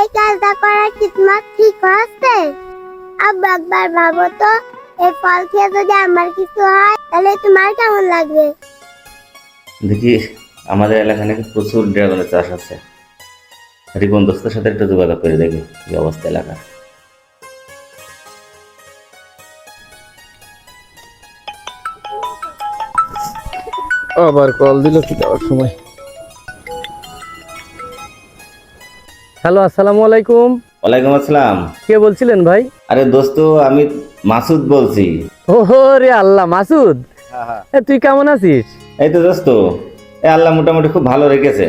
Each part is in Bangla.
এই কাজটা করা কি তোমার ঠিক হচ্ছে আব্বা একবার ভাবো তো এই ফল খেয়ে যদি আমার কিছু হয় তাহলে তোমার কেমন লাগবে? দেখি আমাদের এলাকায় নাকি প্রচুর ড্রাগনের চাষ আছে রিপন দোস্তের সাথে একটু যোগাযোগ করে দেখি কি অবস্থা এলাকার। আবার কল দিল কি দেওয়ার সময়? হ্যালো আসসালামু আলাইকুম। ওয়ালাইকুম আসসালাম। কে বলছিলেন ভাই? আরে দোস্ত আমি মাসুদ বলছি। ওহো রে আল্লাহ মাসুদ? এ, তুই কেমন আছিস? এই তো দোস্ত এ আল্লাহ মোটামুটি খুব ভালো রেখেছে।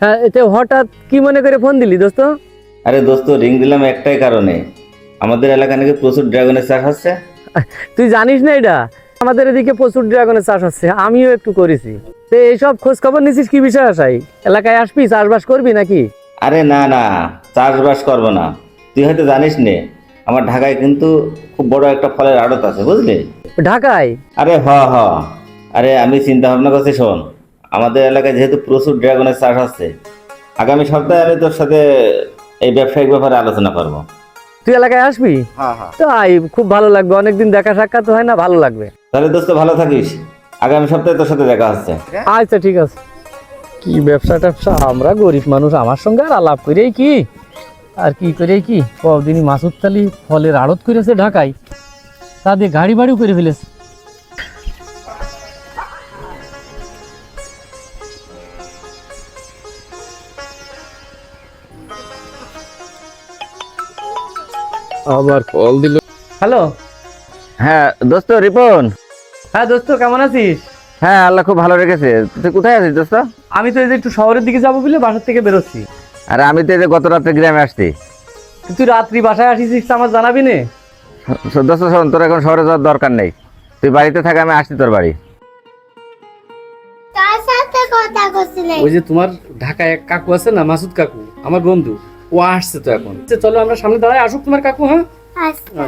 হ্যাঁ এতে হঠাৎ কি মনে করে ফোন দিলি দোস্ত? আরে দোস্ত রিং দিলাম একটাই কারণে। আমাদের এলাকায় নাকি প্রচুর ড্রাগনের চাষ হচ্ছে। তুই জানিস না এটা? আমাদের এদিকে প্রচুর ড্রাগনের চাষ হচ্ছে আমিও একটু করেছি। তো এইসব খোঁজ খবর নিছিস কি বিষয় আসাই এলাকায় আসবি চাষবাস করবি নাকি? আরে না না চাষবাস করব না। তুই হয়তো জানিস নে আমার ঢাকায় কিন্তু খুব বড় একটা ফলের আড়ত আছে বুঝলি? ঢাকায়? আরে হ হ। আরে আমি চিন্তা ভাবনা করছি শোন আমাদের এলাকায় যেহেতু প্রচুর ড্রাগনের চাষ আছে আগামী সপ্তাহে আমি তোর সাথে এই ব্যবসায়িক ব্যাপারে আলোচনা করব। তুই এলাকায় আসবি? হ্যাঁ হ্যাঁ তো আই খুব ভালো লাগবে অনেকদিন দেখা সাক্ষাৎ হয় না ভালো লাগবে। তাহলে দোস্ত ভালো থাকিস। আগামী সপ্তাহে তোর সাথে দেখা হচ্ছে। আচ্ছা ঠিক আছে। কি ব্যবসা ট্যাবসা? আমরা গরিব মানুষ আমার সঙ্গে আর আলাপ করেই কি? আর কি করে কি? কদিনই মাসুদ তালি ফলের আড়ত করেছে ঢাকায়। তা দিয়ে গাড়ি বাড়িও করে ফেলেছে। আবার কল দিল। হ্যালো? হ্যাঁ দোস্ত রিপন। হ্যাঁ দোস্ত কেমন আছিস? হ্যাঁ আল্লাহ খুব ভালো রেখেছে। তুই কোথায় আছিস দোস্ত? আমি তো এই যে একটু শহরের দিকে যাব বলে বাসার থেকে বেরোচ্ছি। আরে আমি তো এই যে গত রাত্রে গ্রামে আসছি। তুই রাত্রি বাসায় আসিস আমার জানাবি নে? দোস্ত শোন তোর এখন শহরে যাওয়ার দরকার নেই। তুই বাড়িতে থাকা আমি আসছি তোর বাড়ি। ওই যে তোমার ঢাকায় এক কাকু আছে না মাসুদ কাকু আমার বন্ধু ও আসছে তো এখন। আচ্ছা, চলো আমরা সামনে দাঁড়াই আসুক তোমার কাকু হ্যাঁ? আচ্ছা।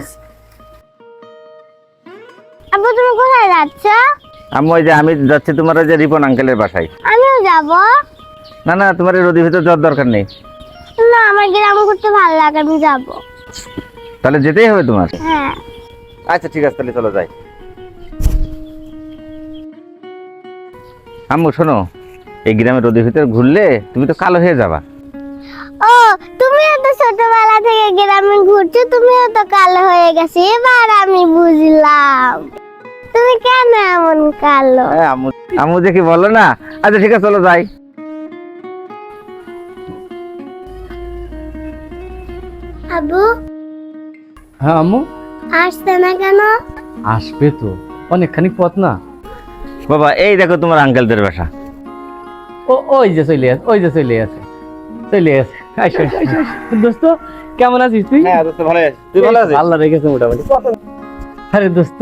আব্বু তুমি কোথায় যাচ্ছ? আমি ওই যে আমি যাচ্ছি তোমার ওই যে রিপন আঙ্কেলের বাসায়। আমিও যাব। না না তোমার এই রোদির ভিতর যাওয়ার দরকার নেই। না আমার গ্রাম ঘুরতে ভালো লাগে আমি যাব। তাহলে যেতেই হবে তোমার? হ্যাঁ। আচ্ছা ঠিক আছে তাহলে চলো যাই। আম্মু শোনো এই গ্রামের রোদের ভিতরে ঘুরলে তুমি তো কালো হয়ে যাবা। ও তুমিও তো ছোটবেলা থেকে গ্রামে ঘুরছো তুমিও তো কালো হয়ে গেছে এবার আমি বুঝলাম। তুমি কেন এমন কালো? হ্যাঁ আম্মু আম্মু যে না? আচ্ছা ঠিক আছে চলো যাই। আবু? হ্যাঁ আম্মু? আসছে না কেন? আসবে তো অনেকখানি পথ না। বাবা এই দেখো তোমার আঙ্কেলদের বাসা। ও ওই যে চলে আছে ওই যে চলে আছে চলে আছে আইসো। দোস্ত কেমন আছিস তুই? হ্যাঁ দোস্ত ভালো আছিস তুই ভালো আছিস? আল্লাহ রেখেছে মোটামুটি। আরে দোস্ত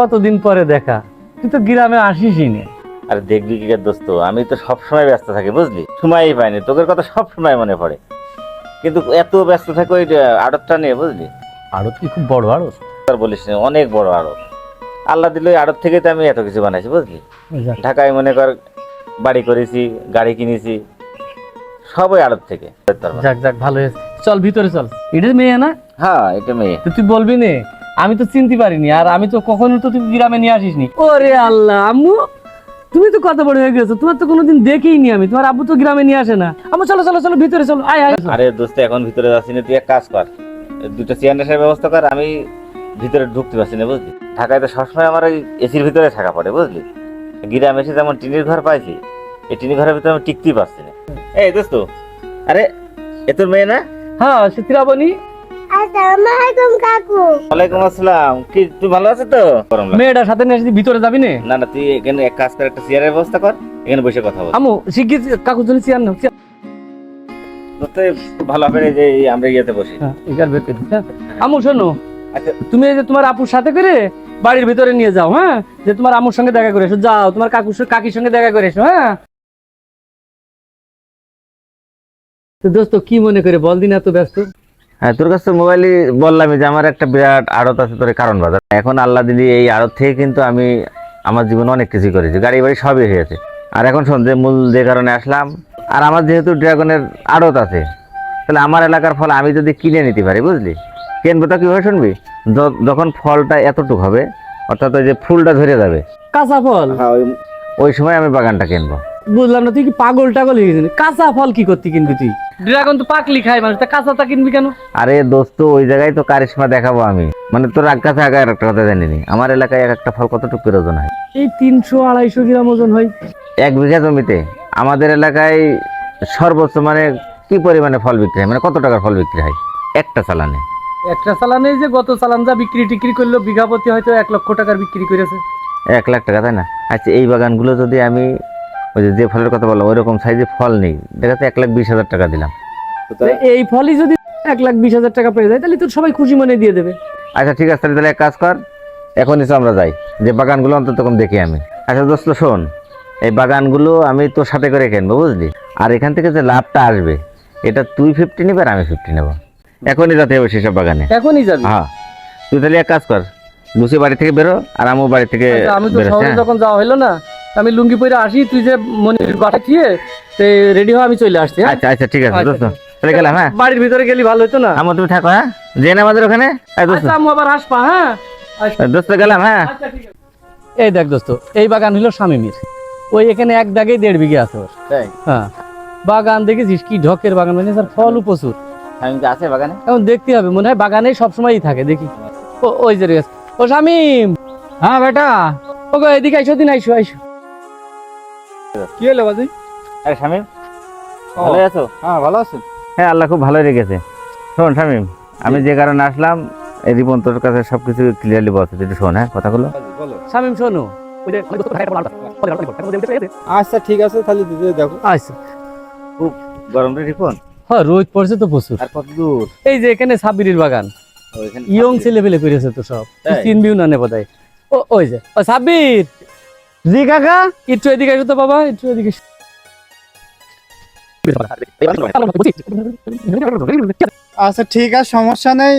কতদিন পরে দেখা? তুই তো গ্রামে আসিসই না। আরে দেখবি কি দোস্ত আমি তো সব সময় ব্যস্ত থাকি বুঝলি? সময়ই পাইনি তোদের কথা সব সময় মনে পড়ে। কিন্তু এত ব্যস্ত থাকো ওই আড়তটা নিয়ে বুঝলি? আড়ত কি খুব বড় আড়ত? আর বলিস না অনেক বড় আড়ত। আল্লাহ দিল আড়ত থেকে তো আমি এত কিছু বানাইছি বুঝলি? ঢাকায় মনে কর বাড়ি করেছি গাড়ি কিনেছি সব ওই আড়ত থেকে। যাক যাক ভালো হয়েছে। চল ভিতরে চল। এটা মেয়ে না? হ্যাঁ এটা মেয়ে। তুই বলবি নে আমি তো চিনতে পারিনি আর আমি তো কখনো তো তুই গ্রামে নিয়ে আসিসনি। ওরে আল্লাহ আম্মু তুমি তো কত বড় হয়ে গেছো তোমার তো কোনোদিন দেখিনি আমি তোমার আব্বু তো গ্রামে নিয়ে আসে না। আম্মু চলো চলো চলো ভিতরে চলো আয় আয়। আরে দোস্ত এখন ভিতরে যাচ্ছি না তুই এক কাজ কর। দুটো চেয়ার নেশার ব্যবস্থা কর আমি ভিতরে ঢুকতে পারছি না বুঝলি? ঢাকায় তো সবসময় আমার ওই এসির ভিতরে থাকা পড়ে বুঝলি? গ্রামে এসে যেমন টিনের ঘর পাইছি এই টিনের ঘরের ভিতরে আমি টিকতেই পারছি না। এই দোস্ত আরে এ তোর মেয়ে না? হ্যাঁ সীতারাবণী আসসালামু আলাইকুম কাকু। ওয়ালাইকুম আসসালাম। কি তুই ভালো আছিস তো? মেয়েটার সাথে নিয়ে আসি ভিতরে যাবি নে? না না তুই এখানে এক কাজ কর একটা চেয়ারের ব্যবস্থা কর এখানে বসে কথা বল। আম্মু শিগগির কাকুর জন্য চেয়ার নাও চেয়ার। দোস্ত এই খুব ভালো হবে যে আমরা ইয়েতে বসি। হ্যাঁ, দিচ্ছি, হ্যাঁ। আম্মু শোনো আচ্ছা। তুমি এই যে তোমার আপুর সাথে করে বাড়ির ভিতরে নিয়ে যাও হ্যাঁ? যে তোমার আম্মুর সঙ্গে দেখা করে এসো যাও তোমার কাকুর কাকির সঙ্গে দেখা করে এসো হ্যাঁ? তো দোস্ত কি মনে করে বল দিন এত ব্যস্ত। হ্যাঁ তোর কাছে মোবাইলই বললামই যে আমার একটা বিরাট আড়ত আছে তোর কারণ বাজার। এখন আল্লাহ দিলি এই আড়ত থেকে কিন্তু আমি আমার জীবনে অনেক কিছু করেছি গাড়ি বাড়ি সবই হয়েছে। আর এখন শোন যে মূল যে কারণে আসলাম আর আমার যেহেতু ড্রাগনের আড়ত আছে তাহলে আমার এলাকার ফল আমি যদি কিনে নিতে পারি বুঝলি? কিনবো তো কীভাবে শুনবি? যখন ফলটা এতটুকু হবে অর্থাৎ ওই যে ফুলটা ধরে যাবে কাঁচা ফল? হ্যাঁ ওই ওই সময় আমি বাগানটা কিনবো। বুঝলাম না তুই কি পাগল টাগল হয়ে গেছিস কাঁচা ফল কি করতে কিনবি তুই? ড্রাগন তো পাকলি খায় মানুষ তা কাঁচাটা কিনবি কেন? আরে দোস্ত ওই জায়গায় তো কারিশমা দেখাবো আমি। মানে তোর আগ কাছে আগে আর একটা কথা জানিনি। আমার এলাকায় এক একটা ফল কতটুকু করে ওজন হয়? এই তিনশো আড়াইশো গ্রাম ওজন হয়। এক বিঘা জমিতে। আমাদের এলাকায় সর্বোচ্চ মানে কি পরিমাণে ফল বিক্রি হয়? মানে কত টাকার ফল বিক্রি হয়? একটা চালানে। একটা চালানে যে গত চালান যা বিক্রি টিক্রি করল বিঘা প্রতি হয়তো এক লক্ষ টাকার বিক্রি করেছে। এক লাখ টাকা তাই না? আচ্ছা এই বাগানগুলো যদি আমি ওই যে যে ফলের কথা বললাম ওই রকম সাইজে ফল নেই। দেখাতে এক লাখ বিশ হাজার টাকা দিলাম। এই ফলই যদি এক লাখ বিশ হাজার টাকা পেয়ে যায় তাহলে তো সবাই খুশি মনে দিয়ে দেবে। আচ্ছা ঠিক আছে তাহলে তাহলে এক কাজ কর এখনই তো আমরা যাই। যে বাগানগুলো অন্তত কম দেখি আমি। আচ্ছা দোস্ত শোন এই বাগানগুলো আমি তোর সাথে করে কিনবো বুঝলি? আর এখান থেকে যে লাভটা আসবে এটা তুই ফিফটি নিবি আর আমি ফিফটি নেব। এখনই যাতে হবে সেসব বাগানে। এখনই যাবি? হ্যাঁ। তুই তাহলে এক কাজ কর লুচি বাড়ি থেকে বেরো আর আমিও বাড়ি থেকে আচ্ছা, আমি তো শহরে হ্যাঁ? যখন যাওয়া হলো না আমি লুঙ্গি পরে আসি তুই যে মনির বাসা দিয়ে রেডি হয়ে আমি চলে আসছি হ্যাঁ? আচ্ছা আচ্ছা ঠিক আছে আচ্ছা, দোস্ত তাহলে গেলাম হ্যাঁ? বাড়ির ভিতরে গেলি ভালো হতো না? আমার তুমি থাকো হ্যাঁ? জেন আমাদের ওখানে। আচ্ছা আমি আবার আসবা হ্যাঁ? আচ্ছা দোস্ত গেলাম হ্যাঁ? আচ্ছা, ঠিক আছে। এই দেখ দোস্ত এই বাগান হলো স্বামীমির। ওই এখানে এক দাগেই দেড় বিঘে আছে ওর। তাই? হ্যাঁ। বাগান দেখেছিস কি ঢকের বাগান মানে স্যার ফলও প্রচুর। আছে বাগানে? এখন দেখতে হবে মনে হয় বাগানেই সবসময়ই থাকে দেখি। ও ওই যে ও শামিম হ্যাঁ বেটা। ও গো এদিকে আইসো দিন আইসো আইসো। কি হলো বাজি আরে শামিম ভালো আছো হ্যাঁ ভালো আছেন হ্যাঁ আল্লাহ খুব ভালোই রেখেছে শোন শামিম আমি যে কারণে আসলাম এই রিপন তোর কাছে সবকিছু ক্লিয়ারলি একটু শোন হ্যাঁ কথাগুলো শামিম শোনো আচ্ছা ঠিক আছে তাহলে দিদি দেখো আচ্ছা খুব গরম রে রিপন হ্যাঁ রোদ পড়ছে তো প্রচুর আর কত দূর এই যে এখানে সাবিরির বাগান ইয়ং ছেলে পেলে করেছে তো সব? চিনবিও না নেব তাই ও ওই যে ও সাব্বির জি কাকা? একটু এদিকে এসো তো বাবা একটু এদিকে আচ্ছা ঠিক আছে সমস্যা নেই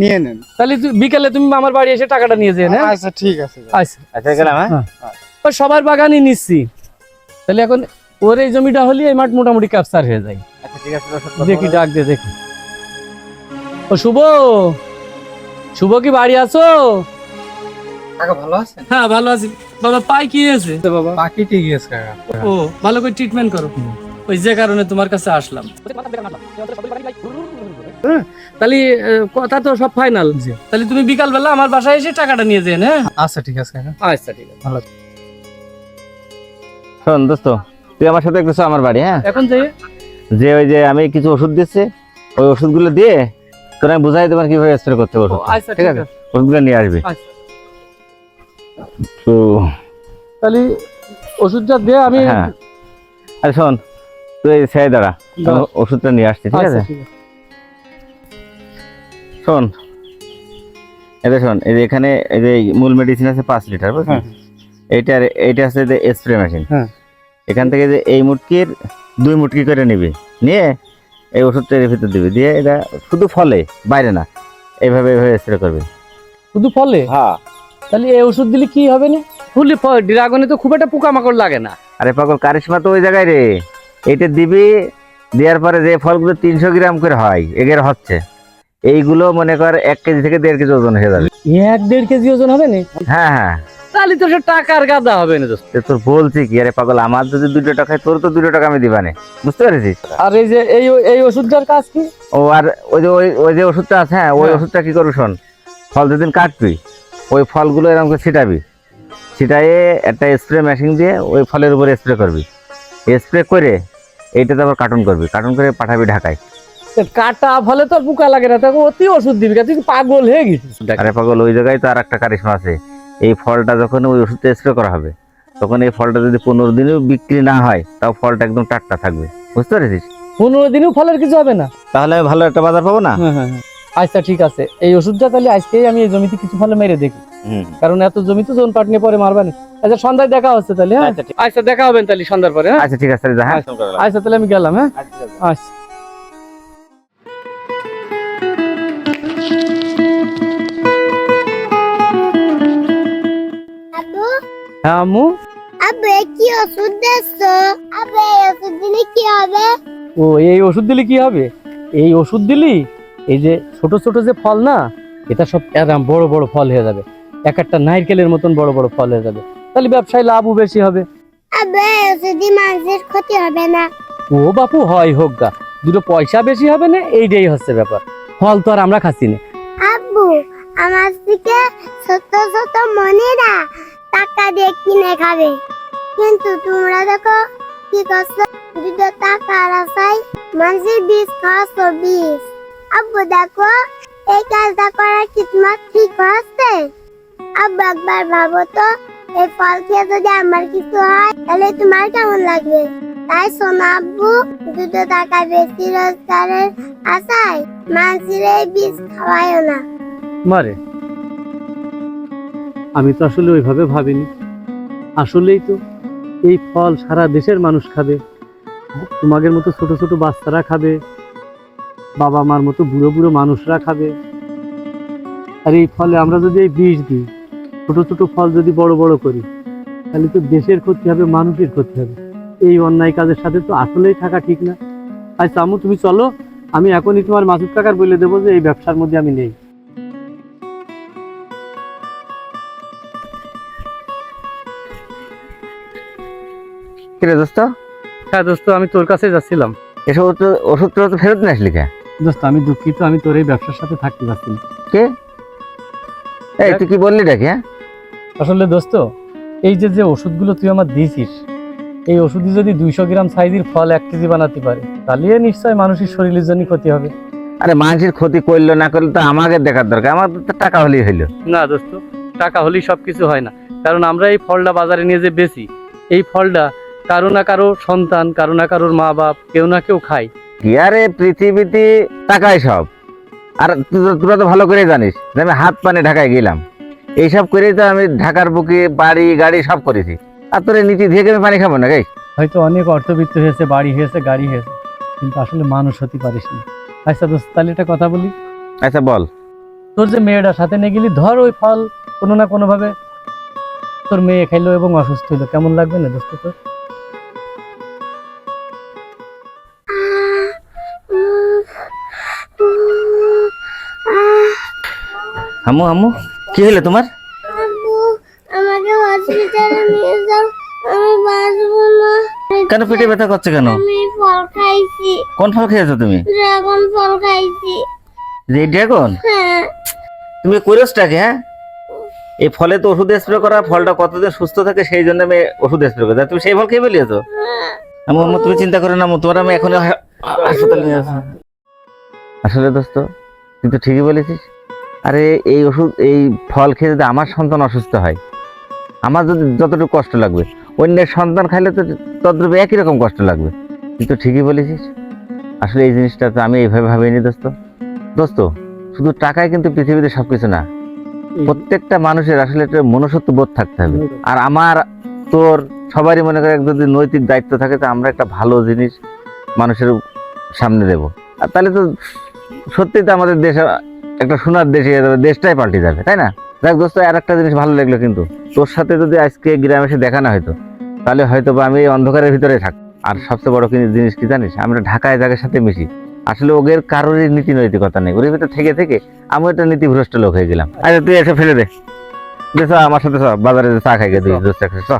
নিয়ে নেন। তাহলে বিকালে তুমি আমার বাড়ি এসে টাকাটা নিয়ে যেন হ্যাঁ আচ্ছা ঠিক আছে আচ্ছা। আচ্ছা গেলাম হ্যাঁ? সবার বাগানই নিচ্ছি। তাহলে এখন ওর এই জমিটা হলে এই মাঠ মোটামুটি ক্যাপচার হয়ে যায়। আচ্ছা ঠিক আছে দেখি ডাক দে দেখি। ও শুভ! শুভ কি বাড়ি আছো? কাকা ভালো আছেন হ্যাঁ ভালো আছি। বাবা পাই কি হয়েছে? বাবা বাকি ঠিক আছে কাকা। ও ভালো করে ট্রিটমেন্ট করো। ওই যে কারণে তোমার কাছে আসলাম। তাহলে কথা তো সব ফাইনাল তাহলে তুমি বিকাল বেলা আমার বাসায় এসে টাকাটা নিয়ে যেন হ্যাঁ? আচ্ছা ঠিক আছে আচ্ছা ঠিক আছে। শোন দোস্ত তুই আমার সাথে একটু আমার বাড়ি হ্যাঁ? এখন যাই। যে ওই যে আমি কিছু ওষুধ দিচ্ছি ওই ওষুধগুলো দিয়ে তোর আমি বুঝাই দেবার কীভাবে স্প্রে করতে ওষুধটা। আচ্ছা ঠিক আছে। ওষুধগুলো নিয়ে আসবি। আচ্ছা। তো তাহলে ওষুধটা দে আমি হ্যাঁ। আরে শোন তুই সেই দাঁড়া ওষুধটা নিয়ে আসছি ঠিক আছে? আচ্ছা, আছে। শোন এটা শোন এই যে এখানে এই যে মূল মেডিসিন আছে পাঁচ লিটার বুঝলি? হ্যাঁ। এইটার এইটা আছে যে স্প্রে মেশিন হ্যাঁ। এখান থেকে যে এই মুটকির দুই মুটকি করে নিবি নিয়ে এই ওষুধটা এর ভিতর দিবি দিয়ে এটা শুধু ফলে বাইরে না এইভাবে এইভাবে স্প্রে করবি। শুধু ফলে? হ্যাঁ। তাহলে এই ওষুধ দিলে কি হবে না? ফুলি ড্রাগনে তো খুব একটা পোকামাকড় লাগে না। আরে পাগল কারিশমা তো ওই জায়গায় রে। এটা দিবি দেওয়ার পরে যে ফলগুলো তিনশো গ্রাম করে হয় এগের হচ্ছে। এইগুলো মনে কর এক কেজি থেকে দেড় কেজি ওজন হয়ে যাবে। এক দেড় কেজি ওজন হবে না? হ্যাঁ হ্যাঁ। তাহলে তো সে টাকার গাদা হবে না দোস্ত। তোর বলছি কি আরে পাগল আমার যদি দুটো টাকা তোর তো দুটো টাকা আমি দিবানে। বুঝতে পেরেছিস? আর এই যে এই এই ওষুধটার কাজ কি? ও আর ওই যে ওই ওই যে ওষুধটা আছে হ্যাঁ ওই হ্যাঁ। ওষুধটা কি করবি শোন? ফল যেদিন কাটবি। ওই ফলগুলো এরকম করে ছিটাবি। ছিটাইয়ে একটা স্প্রে মেশিন দিয়ে ওই ফলের উপরে স্প্রে করবি। স্প্রে করে এইটা তারপর কার্টুন করবি। কার্টুন করে পাঠাবি ঢাকায়। কাটা ফলে তো আর পোকা লাগে না তখন অতি ওষুধ দিবি তুই পাগল হয়ে গেছিস। আরে পাগল ওই জায়গায় তো আর একটা কারিশমা আছে। এই ফলটা যখন ওই ওষুধটা স্প্রে করা হবে তখন এই ফলটা যদি পনেরো দিনেও বিক্রি না হয় তাও ফলটা একদম টাটকা থাকবে। বুঝতে পেরেছিস? পনেরো দিনেও ফলের কিছু হবে না। তাহলে আমি ভালো একটা বাজার পাবো না? হ্যাঁ হ্যাঁ হ্যাঁ। আচ্ছা ঠিক আছে। এই ওষুধটা তাহলে আজকেই আমি এই জমিতে কিছু ফলে মেরে দেখি। কারণ এত জমি তো জোন পাট নিয়ে পরে মারবানি। আচ্ছা সন্ধ্যায় দেখা হচ্ছে তাহলে হ্যাঁ? আচ্ছা, ঠিক- আচ্ছা দেখা হবে তাহলে সন্ধ্যার পরে হ্যাঁ? আচ্ছা ঠিক আছে তাহলে হ্যাঁ? আচ্ছা তাহলে আমি গেলাম হ্যাঁ? আচ্ছা হ্যাঁ আম্মু? আব্বু কি ওষুধ দিচ্ছ? আব্বু ওষুধ দিলে কি হবে? ও এই ওষুধ দিলে কি হবে? এই ওষুধ দিলি? এই যে ছোট ছোট যে ফল না এটা সব এরম বড় বড় ফল হয়ে যাবে। এক একটা নারকেলের মতন বড় বড় ফল হয়ে যাবে। তাহলে ব্যবসায় লাভও বেশি হবে। আবে যদি মানুষের ক্ষতি হবে না। ও বাপু হয় হোক গা। দুটো পয়সা বেশি হবে না এইটাই হচ্ছে ব্যাপার। ফল তো আর আমরা খাচ্ছি না। আব্বু আমার থেকে ছোট ছোট মনিরা টাকা দিয়ে কিনে খাবে। কিন্তু তোমরা দেখো কি করছ? দুটো টাকা আর আশায় মানুষের বীজ খাওয়াচ্ছ বীজ। আব্বু, দেখো, এই কাজটা করা কি তোমার ঠিক হচ্ছে? আব্বু, একবার ভাবো তো, এই ফল খেয়ে যদি আমার কিছু হয়, তাহলে তোমার কেমন লাগবে? তাই সোনা আব্বু, দুটো টাকা বেশি রোজগারের আশায় মানুষের এই বীজ খাওয়ায় না। মারে, আমি তো আসলে ওইভাবে ভাবিনি। আসলেই তো, এই ফল সারা দেশের মানুষ খাবে, তোমাদের মতো ছোট ছোট বাচ্চারা খাবে বাবা মার মতো বুড়ো বুড়ো মানুষরা খাবে। আর এই ফলে আমরা যদি এই বিষ দিই ছোট ছোট ফল যদি বড় বড় করি তাহলে তো দেশের ক্ষতি হবে মানুষের ক্ষতি হবে। এই অন্যায় কাজের সাথে তো আসলেই থাকা ঠিক না। আর আমু তুমি চলো আমি এখনই তোমার মাসুদ কাকার বলে দেবো যে এই ব্যবসার মধ্যে আমি নেই। কিরে দোস্ত? হ্যাঁ দোস্ত আমি তোর কাছে যাচ্ছিলাম। এসব তো ওষুধ তো ফেরত নিয়ে আসলি কে? দোস্ত আমি দুঃখিত আমি তোর এই ব্যবসার সাথে থাকতে পারছি না। কে? এই তুই কি বললি ডাকি হ্যাঁ? আসলে দোস্ত এই যে যে ওষুধগুলো তুই আমার দিয়েছিস এই ওষুধই যদি দুইশো গ্রাম সাইজের ফল এক কেজি বানাতে পারে তাহলে নিশ্চয় মানুষের শরীরের জন্য ক্ষতি হবে। আরে মানুষের ক্ষতি করল না করলে তো আমাকে দেখার দরকার আমার তো টাকা হলেই হইল। না দোস্ত টাকা হলেই সব কিছু হয় না কারণ আমরা এই ফলটা বাজারে নিয়ে যে বেশি এই ফলটা কারও না কারও সন্তান কারও না কারোর মা বাপ কেউ না কেউ খায়। আরে পৃথিবীতে টাকাই সব। আর তুই তো- তোরা তো ভালো করে জানিস যে আমি হাত পানে ঢাকায় গেলাম। এইসব করেই তো আমি ঢাকার বুকে বাড়ি গাড়ি সব করেছি। আর তোর নীতি থেকে আমি পানি খাব না গাই হয়তো অনেক অর্থবিত্ত হয়েছে বাড়ি হয়েছে গাড়ি হয়েছে কিন্তু আসলে মানুষ হতে পারিস না। আচ্ছা দোস্ত তাহলে একটা কথা বলি। আচ্ছা বল। তোর যে মেয়েটা সাথে নিয়ে গেলি ধর ওই ফল কোনো না কোনোভাবে তোর মেয়ে খাইলো এবং অসুস্থ হইল। কেমন লাগবে না দোস্ত তোর? আম্মু আম্মু কি হলো তোমার? আমাকে হসপিটালে নিয়ে যাও আমি বাঁচবো না। কেন পেটে ব্যথা করছে কেন? আমি ফল খাইছি। কোন ফল খেয়েছো তুমি? ড্রাগন ফল খাইছি। যে ড্রাগন? হ্যাঁ। তুমি কইরসটাকে হ্যাঁ? এই ফলে তো ওষুধ স্প্রে করা ফলটা কতদিন সুস্থ থাকে সেই জন্য আমি ওষুধ স্প্রে করি। তুমি সেই ফল খেয়ে ফেলিয়েছো? আম্মু আম্মু তুমি চিন্তা করো না তোমার আমি এখন হাসপাতালে নিয়ে আসব আসলে দোস্ত তুই তো ঠিকই বলেছিস। আরে এই ওষুধ এই ফল খেয়ে যদি আমার সন্তান অসুস্থ হয় আমার যদি যতটুকু কষ্ট লাগবে অন্যের সন্তান খাইলে তো তদ্রূপ একই রকম কষ্ট লাগবে। তুই তো ঠিকই বলেছিস। আসলে এই জিনিসটা তো আমি এইভাবে ভাবিনি দোস্ত। দোস্ত শুধু টাকায় কিন্তু পৃথিবীতে সবকিছু না। প্রত্যেকটা মানুষের আসলে একটা মনুষ্যত্ব বোধ থাকতে হবে। আর আমার তোর সবারই মনে করে যদি নৈতিক দায়িত্ব থাকে তো আমরা একটা ভালো জিনিস মানুষের সামনে দেব। আর তাহলে তো সত্যি তো আমাদের দেশ একটা সোনার দেশ যাবে, দেশটাই পাল্টে যাবে, তাই না? দেখ দোস্ত, আর একটা জিনিস ভালো লাগল কিন্তু, তোর সাথে যদি আজকে গ্রামে এসে দেখা না হয়তো তাহলে হয়তো বা আমি এই অন্ধকারের ভিতরে থাক। আর সবচেয়ে বড় জিনিস কি জানিস? আমরা ঢাকায় জায়গার সাথে মিশি। আসলে ওদের কারোরই নীতি নৈতিকতা নেই। ওর ভিতরে থেকে থেকে আমি একটা নীতিভ্রষ্ট লোক হয়ে গেলাম। আচ্ছা তুই এসে ফেলে দে। আমার সাথে বাজারে চা খাই গে দোস্ত, একসাথে